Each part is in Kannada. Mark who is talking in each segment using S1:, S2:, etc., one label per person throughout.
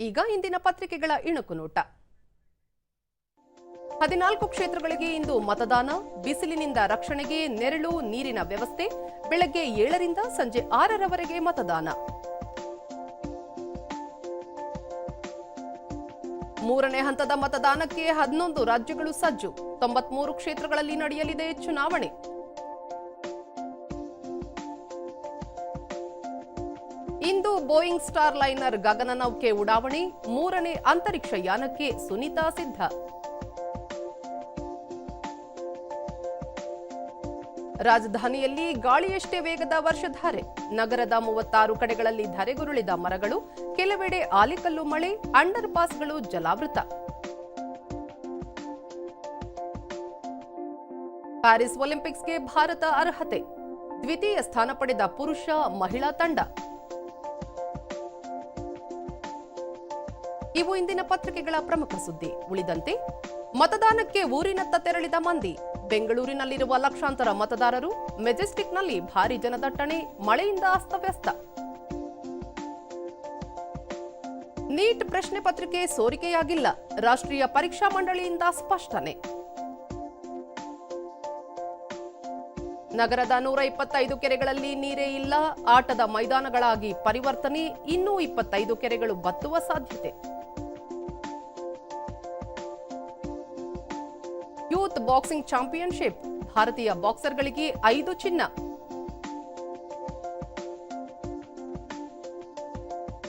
S1: ಈಗ ಇಂದಿನ ಪತ್ರಿಕೆಗಳ ಇಣುಕು ನೋಟ. ಹದಿನಾಲ್ಕು ಕ್ಷೇತ್ರಗಳಿಗೆ ಇಂದು ಮತದಾನ, ಬಿಸಿಲಿನಿಂದ ರಕ್ಷಣೆಗೆ ನೆರಳು, ನೀರಿನ ವ್ಯವಸ್ಥೆ, ಬೆಳಗ್ಗೆ ಏಳರಿಂದ ಸಂಜೆ ಆರರವರೆಗೆ ಮತದಾನ. ಮೂರನೇ ಹಂತದ ಮತದಾನಕ್ಕೆ ಹನ್ನೊಂದು ರಾಜ್ಯಗಳು ಸಜ್ಜು. ತೊಂಬತ್ಮೂರು ಕ್ಷೇತ್ರಗಳಲ್ಲಿ ನಡೆಯಲಿದೆ ಚುನಾವಣೆ. ಇಂದು ಬೋಯಿಂಗ್ ಸ್ಟಾರ್ ಲೈನರ್ ಗಗನನೌಕೆ ಉಡಾವಣೆ, ಮೂರನೇ ಅಂತರಿಕ್ಷ ಯಾನಕ್ಕೆ ಸುನೀತಾ ಸಿದ್ಧ. ರಾಜಧಾನಿಯಲ್ಲಿ ಗಾಳಿಯಷ್ಟೇ ವೇಗದ ವರ್ಷಧಾರೆ. ನಗರದ ಮೂವತ್ತಾರು ಕಡೆಗಳಲ್ಲಿ ಧರೆಗುರುಳಿದ ಮರಗಳು, ಕೆಲವೆಡೆ ಆಲಿಕಲ್ಲು ಮಳೆ, ಅಂಡರ್ ಪಾಸ್ಗಳು ಜಲಾವೃತ. ಪ್ಯಾರಿಸ್ ಒಲಿಂಪಿಕ್ಸ್ಗೆ ಭಾರತ ಅರ್ಹತೆ. ದ್ವಿತೀಯ ಸ್ಥಾನ ಪಡೆದ ಪುರುಷ ಮಹಿಳಾ ತಂಡ. ಇವು ಇಂದಿನ ಪತ್ರಿಕೆಗಳ ಪ್ರಮುಖ ಸುದ್ದಿ. ಉಳಿದಂತೆ, ಮತದಾನಕ್ಕೆ ಊರಿನತ್ತ ತೆರಳಿದ ಮಂದಿ. ಬೆಂಗಳೂರಿನಲ್ಲಿರುವ ಲಕ್ಷಾಂತರ ಮತದಾರರು ಮೆಜೆಸ್ಟಿಕ್ನಲ್ಲಿ ಭಾರಿ ಜನದಟ್ಟಣೆ, ಮಳೆಯಿಂದ ಅಸ್ತವ್ಯಸ್ತ. ನೀಟ್ ಪ್ರಶ್ನೆ ಪತ್ರಿಕೆ ಸೋರಿಕೆಯಾಗಿಲ್ಲ. ರಾಷ್ಟ್ರೀಯ ಪರೀಕ್ಷಾ ಮಂಡಳಿಯಿಂದ ಸ್ಪಷ್ಟನೆ. ನಗರದ ನೂರ ಇಪ್ಪತ್ತೈದು ಕೆರೆಗಳಲ್ಲಿ ನೀರೇ ಇಲ್ಲ. ಆಟದ ಮೈದಾನಗಳಾಗಿ ಪರಿವರ್ತನೆ, ಇನ್ನೂ ಇಪ್ಪತ್ತೈದು ಕೆರೆಗಳು ಬತ್ತುವ ಸಾಧ್ಯತೆ. ಯೂತ್ ಬಾಕ್ಸಿಂಗ್ ಚಾಂಪಿಯನ್ಶಿಪ್, ಭಾರತೀಯ ಬಾಕ್ಸರ್ಗಳಿಗೆ ಐದು ಚಿನ್ನ.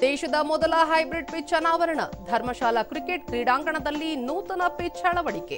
S1: ದೇಶದ ಮೊದಲ ಹೈಬ್ರಿಡ್ ಪಿಚ್ ಅನಾವರಣ, ಧರ್ಮಶಾಲಾ ಕ್ರಿಕೆಟ್ ಕ್ರೀಡಾಂಗಣದಲ್ಲಿ ನೂತನ ಪಿಚ್ ಅಳವಡಿಕೆ.